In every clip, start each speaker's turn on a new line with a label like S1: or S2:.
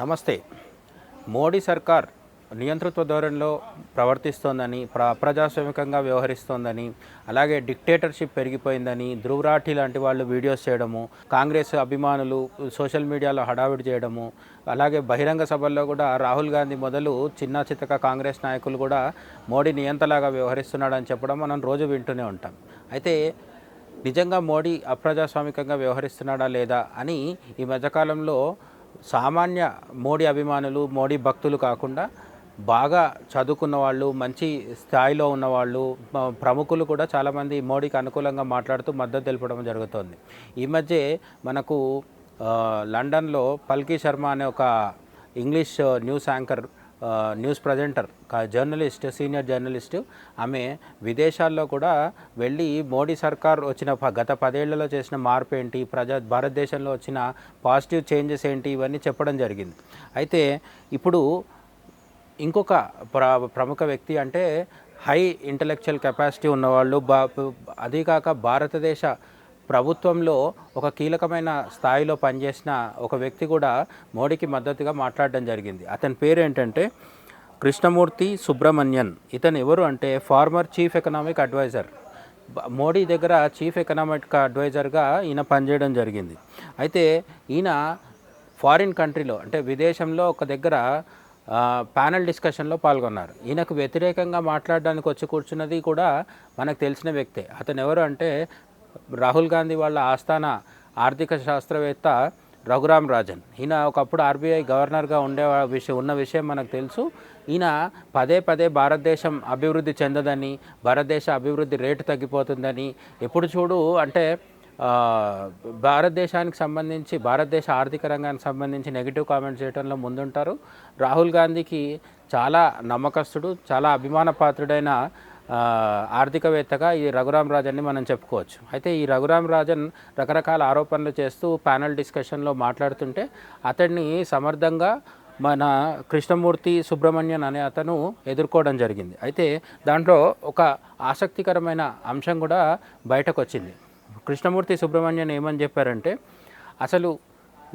S1: నమస్తే. మోడీ సర్కార్ నియంతృత్వ ధోరణిలో ప్రవర్తిస్తోందని ప్ర అప్రజాస్వామికంగా వ్యవహరిస్తోందని అలాగే డిక్టేటర్షిప్ పెరిగిపోయిందని ధ్రువరాఠి లాంటి వాళ్ళు వీడియోస్ చేయడము కాంగ్రెస్ అభిమానులు సోషల్ మీడియాలో హడావిడి చేయడము అలాగే బహిరంగ సభల్లో కూడా రాహుల్ గాంధీ మొదలు చిన్న చితక కాంగ్రెస్ నాయకులు కూడా మోడీ నియంతలాగా వ్యవహరిస్తున్నాడని చెప్పడం మనం రోజు వింటూనే ఉంటాం. అయితే నిజంగా మోడీ అప్రజాస్వామికంగా వ్యవహరిస్తున్నాడా లేదా అని ఈ మధ్యకాలంలో సామాన్య మోడీ అభిమానులు మోడీ భక్తులు కాకుండా బాగా చదువుకున్న వాళ్ళు మంచి స్థాయిలో ఉన్నవాళ్ళు ప్రముఖులు కూడా చాలామంది మోడీకి అనుకూలంగా మాట్లాడుతూ మద్దతు తెలపడం జరుగుతోంది. ఈ మధ్య మనకు లండన్లో పల్కీ శర్మ అనే ఒక English news anchor news presenter journalist senior journalist ఆమె విదేశాల్లో కూడా వెళ్ళి మోడీ సర్కార్ వచ్చిన గత పదేళ్ళలో చేసిన మార్పు ఏంటి ప్రజా భారతదేశంలో వచ్చిన పాజిటివ్ చేంజెస్ ఏంటి ఇవన్నీ చెప్పడం జరిగింది. అయితే ఇప్పుడు ఇంకొక ప్ర ప్రముఖ వ్యక్తి అంటే హై ఇంటలెక్చువల్ కెపాసిటీ ఉన్నవాళ్ళు బా అదీ కాక భారతదేశ ప్రభుత్వంలో ఒక కీలకమైన స్థాయిలో పనిచేసిన ఒక వ్యక్తి కూడా మోడీకి మద్దతుగా మాట్లాడడం జరిగింది. అతని పేరు ఏంటంటే కృష్ణమూర్తి సుబ్రహ్మణ్యన్. ఇతను ఎవరు అంటే former chief economic adviser. Modi దగ్గర చీఫ్ ఎకనామిక్ అడ్వైజర్గా ఈయన పనిచేయడం జరిగింది. అయితే ఈయన ఫారిన్ కంట్రీలో అంటే విదేశంలో ఒక దగ్గర ప్యానల్ డిస్కషన్లో పాల్గొన్నారు. ఈయనకు వ్యతిరేకంగా మాట్లాడడానికి వచ్చి కూర్చున్నది కూడా మనకు తెలిసిన వ్యక్తే. అతను ఎవరు అంటే రాహుల్ గాంధీ వాళ్ళ ఆస్థాన ఆర్థిక శాస్త్రవేత్త రఘురామ్ రాజన్. ఈయన ఒకప్పుడు ఆర్బీఐ గవర్నర్గా ఉండే విషయం ఉన్న విషయం మనకు తెలుసు. ఈయన పదే పదే భారతదేశం అభివృద్ధి చెందదని భారతదేశ అభివృద్ధి రేటు తగ్గిపోతుందని ఎప్పుడు చూడు అంటే భారతదేశానికి సంబంధించి భారతదేశ ఆర్థిక రంగానికి సంబంధించి నెగిటివ్ కామెంట్స్ చేయడంలో ముందుంటారు. రాహుల్ గాంధీకి చాలా నమ్మకస్తుడు చాలా అభిమాన పాత్రుడైన ఆర్థికవేత్తగా ఈ రఘురామ్ రాజన్ని మనం చెప్పుకోవచ్చు. అయితే ఈ రఘురామ్ రాజన్ రకరకాల ఆరోపణలు చేస్తూ ప్యానల్ డిస్కషన్లో మాట్లాడుతుంటే అతన్ని సమర్థంగా మన కృష్ణమూర్తి సుబ్రహ్మణ్యన్ అనే అతను ఎదుర్కోవడం జరిగింది. అయితే దాంట్లో ఒక ఆసక్తికరమైన అంశం కూడా బయటకు వచ్చింది కృష్ణమూర్తి సుబ్రహ్మణ్యన్ ఏమని చెప్పారంటే అసలు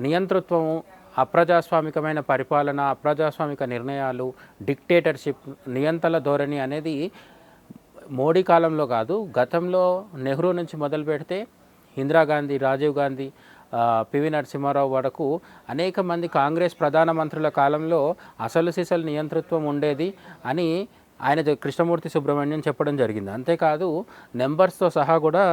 S1: నియంతృత్వము అప్రజాస్వామికమైన పరిపాలన అప్రజాస్వామిక నిర్ణయాలు డిక్టేటర్షిప్ నియంత్రణ ధోరణి అనేది మోడీ కాలంలో కాదు గతంలో నెహ్రూ నుంచి మొదలు పెడితే ఇందిరాగాంధీ రాజీవ్ గాంధీ పివి నరసింహారావు వరకు అనేక మంది కాంగ్రెస్ ప్రధానమంత్రుల కాలంలో అసలు సిసలు నియంతృత్వం ఉండేది అని ఆయన కృష్ణమూర్తి సుబ్రహ్మణ్యం చెప్పడం జరిగింది. అంతేకాదు నెంబర్స్తో సహా కూడా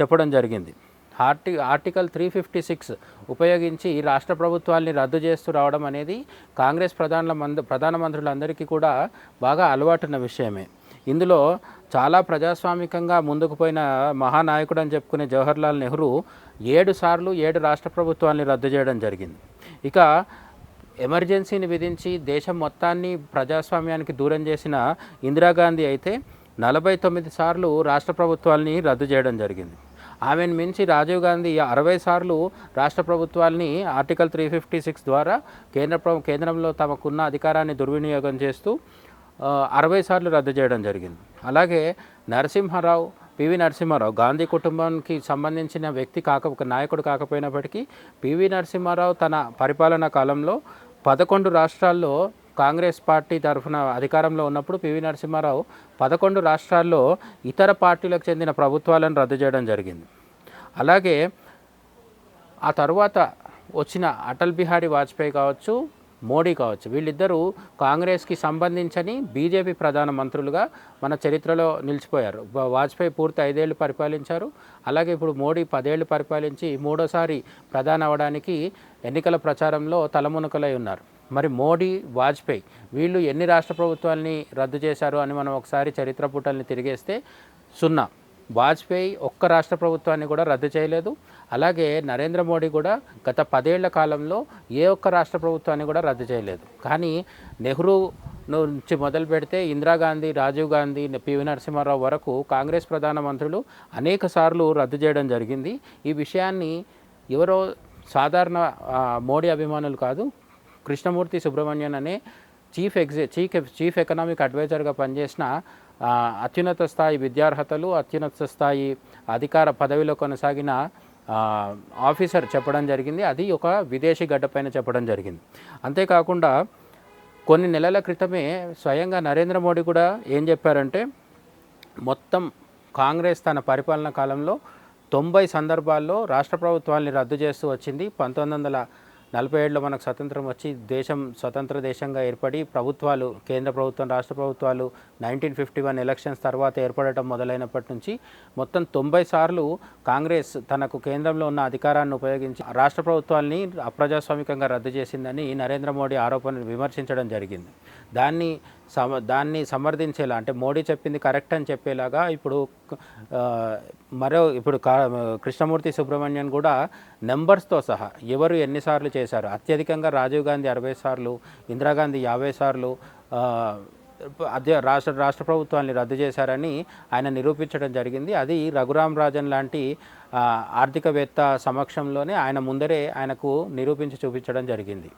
S1: చెప్పడం జరిగింది. ఆర్టి ఆర్టికల్ త్రీ ఫిఫ్టీ సిక్స్ ఉపయోగించి రాష్ట్ర ప్రభుత్వాల్ని రద్దు చేస్తూ రావడం అనేది కాంగ్రెస్ ప్రధాన మంద ప్రధానమంత్రులందరికీ కూడా బాగా అలవాటున్న విషయమే. ఇందులో చాలా ప్రజాస్వామికంగా ముందుకు పోయిన మహానాయకుడు అని చెప్పుకునే జవహర్లాల్ నెహ్రూ ఏడు సార్లు ఏడు రాష్ట్ర ప్రభుత్వాల్ని రద్దు చేయడం జరిగింది. ఇక ఎమర్జెన్సీని విధించి దేశం మొత్తాన్ని ప్రజాస్వామ్యానికి దూరం చేసిన ఇందిరాగాంధీ అయితే నలభై తొమ్మిది సార్లు రాష్ట్ర ప్రభుత్వాల్ని రద్దు చేయడం జరిగింది. ఆమెను మించి రాజీవ్ గాంధీ అరవై సార్లు రాష్ట్ర ప్రభుత్వాల్ని ఆర్టికల్ త్రీ ఫిఫ్టీ సిక్స్ ద్వారా కేంద్ర ప్రభు కేంద్రంలో తమకున్న అధికారాన్ని దుర్వినియోగం చేస్తూ అరవై సార్లు రద్దు చేయడం జరిగింది. అలాగే నరసింహారావు పివి నరసింహారావు గాంధీ కుటుంబానికి సంబంధించిన వ్యక్తి కాక ఒక నాయకుడు కాకపోయినప్పటికీ పివి నరసింహారావు తన పరిపాలనా కాలంలో పదకొండు రాష్ట్రాల్లో కాంగ్రెస్ పార్టీ తరఫున అధికారంలో ఉన్నప్పుడు పివి నరసింహారావు పదకొండు రాష్ట్రాల్లో ఇతర పార్టీలకు చెందిన ప్రభుత్వాలను రద్దు చేయడం జరిగింది. అలాగే ఆ తర్వాత వచ్చిన అటల్ బిహారీ వాజ్పేయి కావచ్చు మోడీ కావచ్చు. వీళ్ళిద్దరూ కాంగ్రెస్కి సంబంధించని బీజేపీ ప్రధాన మంత్రులుగా మన చరిత్రలో నిలిచిపోయారు. వాజ్పేయి పూర్తి ఐదేళ్ళు పరిపాలించారు. అలాగే ఇప్పుడు మోడీ పదేళ్ళు పరిపాలించి మూడోసారి ప్రధాన అవ్వడానికి ఎన్నికల ప్రచారంలో తలమునకలై ఉన్నారు. మరి మోడీ వాజ్పేయి వీళ్ళు ఎన్ని రాష్ట్ర ప్రభుత్వాల్ని రద్దు చేశారు అని మనం ఒకసారి చరిత్ర పుటల్ని తిరిగేస్తే సున్నా. వాజ్పేయి ఒక్క రాష్ట్ర ప్రభుత్వాన్ని కూడా రద్దు చేయలేదు. అలాగే నరేంద్ర మోడీ కూడా గత పదేళ్ళ కాలంలో ఏ ఒక్క రాష్ట్ర ప్రభుత్వాన్ని కూడా రద్దు చేయలేదు. కానీ నెహ్రూ నుంచి మొదలు పెడితే ఇందిరాగాంధీ రాజీవ్ గాంధీ పివి నరసింహారావు వరకు కాంగ్రెస్ ప్రధానమంత్రులు అనేక సార్లు రద్దు చేయడం జరిగింది. ఈ విషయాన్ని ఎవరో సాధారణ మోడీ అభిమానులు కాదు కృష్ణమూర్తి సుబ్రహ్మణ్యన్ అనే చీఫ్ ఎగ్జి చీఫ్ చీఫ్ ఎకనామిక్ అడ్వైజర్గా పనిచేసిన అత్యున్నత స్థాయి విద్యార్హతలు అత్యున్నత స్థాయి అధికార పదవిలో కొనసాగిన ఆఫీసర్ చెప్పడం జరిగింది. అది ఒక విదేశీ గడ్డపైన చెప్పడం జరిగింది. అంతేకాకుండా కొన్ని నెలల క్రితమే స్వయంగా నరేంద్ర మోడీ కూడా ఏం చెప్పారంటే మొత్తం కాంగ్రెస్ తన పరిపాలన కాలంలో తొంభై సందర్భాల్లో రాష్ట్ర ప్రభుత్వాల్ని రద్దు చేస్తూ వచ్చింది. పంతొమ్మిది వందల నలభై ఏడులో మనకు స్వతంత్రం వచ్చి దేశం స్వతంత్ర దేశంగా ఏర్పడి ప్రభుత్వాలు కేంద్ర ప్రభుత్వం రాష్ట్ర ప్రభుత్వాలు నైన్టీన్ ఫిఫ్టీ వన్ ఎలక్షన్స్ తర్వాత ఏర్పడటం మొదలైనప్పటి నుంచి మొత్తం తొంభై సార్లు కాంగ్రెస్ తనకు కేంద్రంలో ఉన్న అధికారాన్ని ఉపయోగించి రాష్ట్ర ప్రభుత్వాల్ని అప్రజాస్వామికంగా రద్దు చేసిందని నరేంద్ర మోడీ ఆరోపణలు విమర్శించడం జరిగింది. దాన్ని సమ దాన్ని సమర్థించేలా అంటే మోడీ చెప్పింది కరెక్ట్ అని చెప్పేలాగా ఇప్పుడు మరో ఇప్పుడు కృష్ణమూర్తి సుబ్రహ్మణ్యన్ కూడా నెంబర్స్తో సహా ఎవరు ఎన్నిసార్లు చేశారు? అత్యధికంగా రాజీవ్ గాంధీ అరవై సార్లు ఇందిరాగాంధీ యాభై సార్లు అదే రాష్ట్ర రాష్ట్ర ప్రభుత్వాన్ని రద్దు చేశారని ఆయన నిరూపించడం జరిగింది. అది రఘురామ్ రాజన్ లాంటి ఆర్థికవేత్త సమక్షంలోనే ఆయన ముందరే ఆయనకు నిరూపించి చూపించడం జరిగింది.